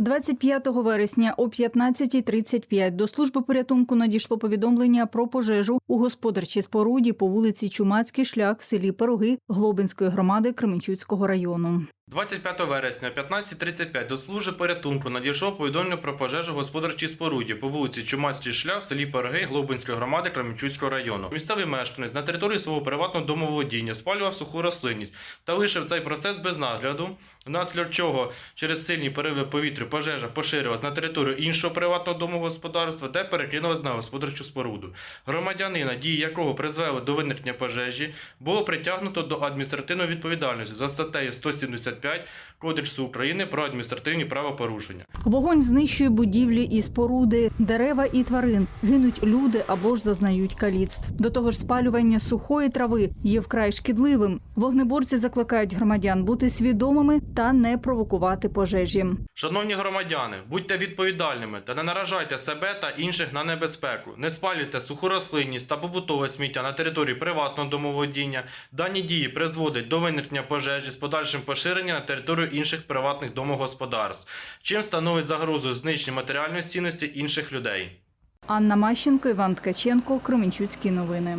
25 вересня о 15.35 до служби порятунку надійшло повідомлення про пожежу у господарчій споруді по вулиці Чумацький шлях в селі Пироги Глобинської громади Кременчуцького району. 25 вересня о 15.35 до служби порятунку надійшло повідомлення про пожежу в господарчій споруді по вулиці Чумацький шлях в селі Пироги Глобинської громади Кременчуцького району. Місцевий мешканець на території свого приватного домоволодіння спалював суху рослинність та лишив цей процес без нагляду, внаслідок чого через сильні пориви повітря пожежа поширилась на територію іншого приватного домогосподарства, де перекинулась на господарчу споруду. Громадянина, дії якого призвели до виникнення пожежі, було притягнуто до адміністративної відповідальності за статтею 175 Кодексу України про адміністративні правопорушення. Вогонь знищує будівлі і споруди, дерева і тварин. Гинуть люди або ж зазнають каліцтв. До того ж, спалювання сухої трави є вкрай шкідливим. Вогнеборці закликають громадян бути свідомими та не провокувати пожежі. Шановні громадяни, будьте відповідальними та не наражайте себе та інших на небезпеку. Не спалюйте суху рослинність та побутове сміття на території приватного домоволодіння. Дані дії призводять до виникнення пожежі з подальшим поширенням на територію інших приватних домогосподарств, чим становить загрозу знищення матеріальної цінності інших людей. Анна Мащенко, Іван Ткаченко, Кременчуцькі новини.